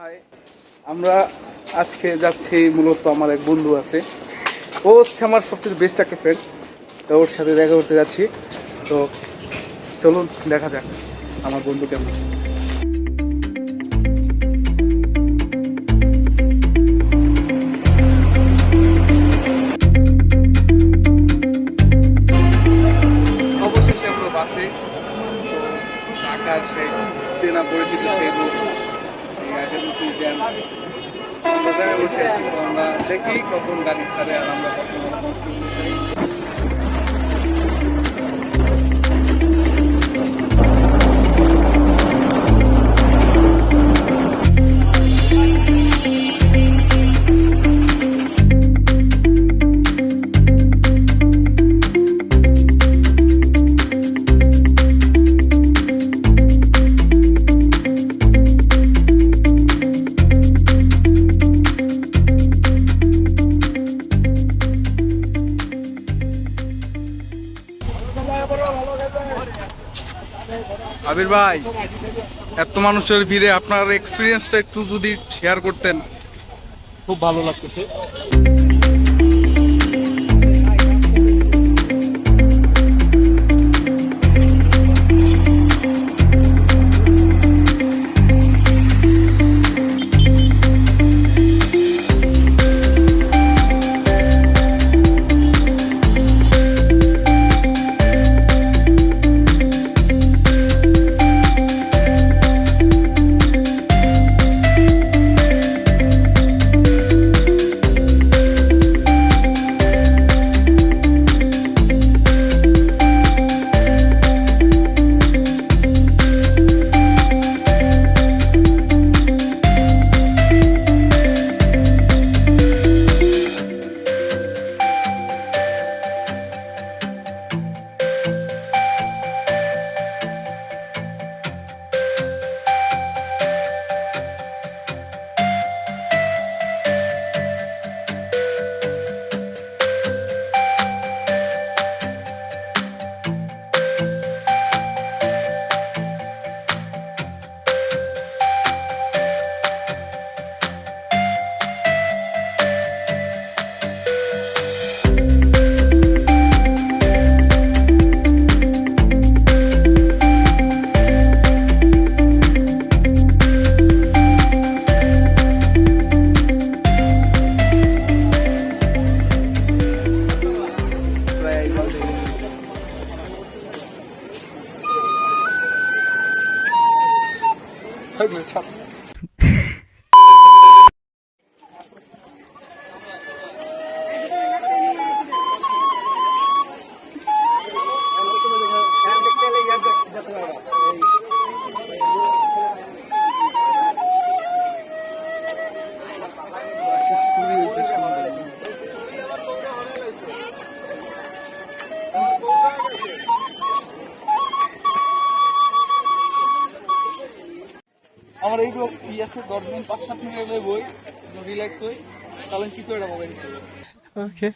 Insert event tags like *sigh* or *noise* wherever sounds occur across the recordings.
High. আমরা আজকে যাচ্ছি, মূলত আমার এক বন্ধু আছে। ও হচ্ছে আমার সবচেয়ে বেস্ট একটা ফ্রেন্ড তো ওর সাথে দেখা করতে যাচ্ছি। তো চলুন, দেখা যাক আমার বন্ধু কেমন। অবশেষে বাসে সেই চেনা পরিচিত সেই আমরা দেখি কখন গাড়ি ছাড়ে আর আমরা কখন আবির ভাই এত মানুষের ভিড়ে আপনার এক্সপিরিয়েন্সটা একটু যদি শেয়ার করতেন। খুব ভালো লাগতেছে। ছাড় না, ছাড়। আছে দশ দিন পাঁচ সাত মিনিট বই রিল্যাক্স হই। তাহলে কিছু একটা মোবাইল ওকে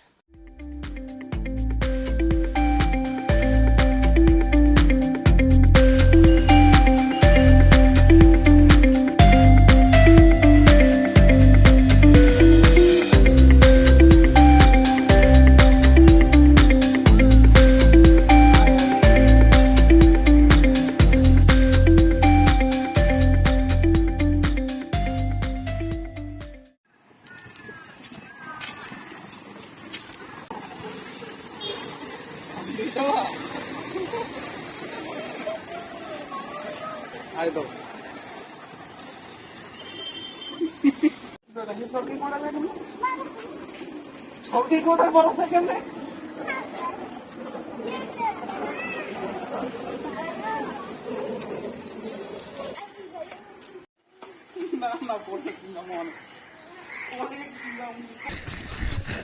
ছবি কোথায় বড় থাকে না না, বলে কি নাম অনেক অনেক নাম ও আমি বাচ্চা দেখি দিতে বাচ্চা চিনি না নাম করে কি নাম? তুমি আমি লোক আমি আমি বুঝি না আমি মনে করি চাই তোমাদের বন্ধু বান্ধব আছে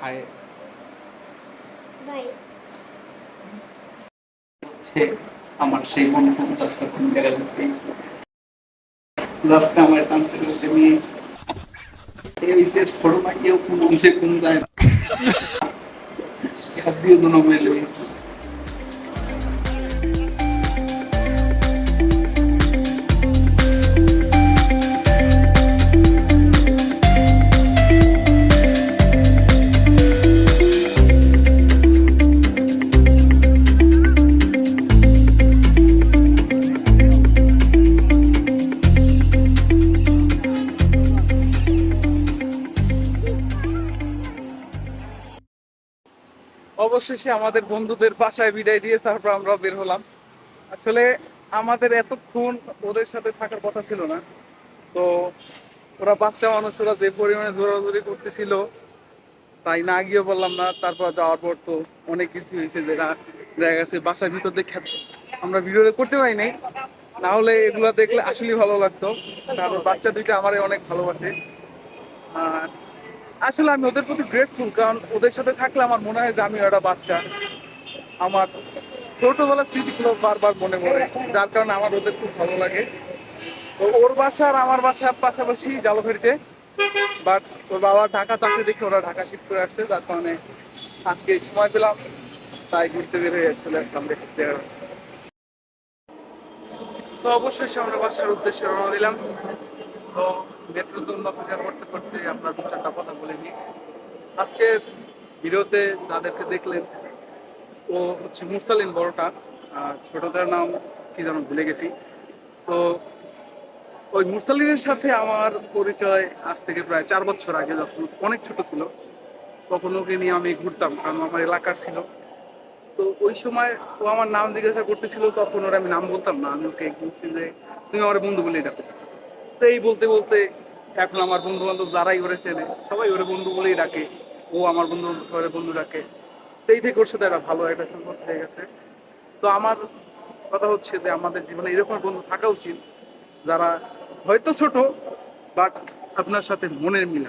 হাই আমার সেই বন্ধু সাথে দেখা করতে রাস্তা আমার টান থেকে নিয়েছে এই সেট ছোট না কেউ কোন অংশে কোন যায় না। *laughs* হাত দিয়ে দু নম্বরে অবশেষে আমাদের বন্ধুদের বাসায় বিদায় দিয়ে তারপর আমরা বের হলাম। আসলে আমাদের এতক্ষণ ওদের সাথে থাকার কথা ছিল না। তো ওরা বাচ্চা মানুষ, ওরা যে পরিমাণে জোরাজোরি করতেছিল, তাই না গিয়ে বললাম না, তারপর যাওয়ার পর তো অনেক কিছু হয়েছে যেটা দেখা গেছে বাসার ভিতর দেখে আমরা ভিডিও করতে পারি নাই। না হলে এগুলো দেখলে আসলেই ভালো লাগতো। কারণ বাচ্চা দুইটা আমারে অনেক ভালোবাসে। আর আসলে আমি ওদের প্রতি গ্রেটফুল কারণ ওদের সাথে থাকলে আমার মনে হয় যে আমি একটা বাচ্চা। আমার ছোটবেলার স্মৃতিগুলো বারবার মনে পড়ে, যার কারণে আমার ওদের খুব ভালো লাগে। তো ওর বাসা আর আমার বাসার পাশাপাশি জালফাড়িতে বাট ওর বাবা ঢাকা চাকরি দেখে ওরা ঢাকা শিফট করে আসছে, যার কারণে আজকে সময় পেলাম, তাই ঘুরতে বের হয়ে এসেছিল সামনে। তো অবশ্যই আমরা বাসার উদ্দেশ্যে রওনা দিলাম। তো মেট্রোর অপেক্ষা করতে করতে আপনার দু চারটা কথা বলে নিই। আজকের ভিডিওতে যাদেরকে দেখলেন, ও হচ্ছে মুরসালিন বড়টা, আর ছোটটার নাম কি যেন ভুলে গেছি। তো ওই মুরসালিনের সাথে আমার পরিচয় আজ থেকে প্রায় চার বছর আগে যখন অনেক ছোট ছিল, তখন ওকে নিয়ে আমি ঘুরতাম, কারণ আমার এলাকার ছিল। তো ওই সময় ও আমার নাম জিজ্ঞাসা করতেছিল, তখন ওর আমি নাম বলতাম না। আমি ওকে বলছি যে, তুমি আমার বন্ধু বলে ডাকো তো এই বলতে বলতে এখন আমার বন্ধু বান্ধব যারাই ওরে চেনে, সবাই ওরে বন্ধু বলেই ডাকে। ও আমার বন্ধু সবাই বন্ধু ডাকে। তো এই থেকে ওর সাথে একটা ভালো একটা সম্পর্ক হয়ে গেছে। তো আমার কথা হচ্ছে যে আমাদের জীবনে এরকম বন্ধু থাকা উচিত যারা হয়তো ছোট, বাট আপনার সাথে মনের মিল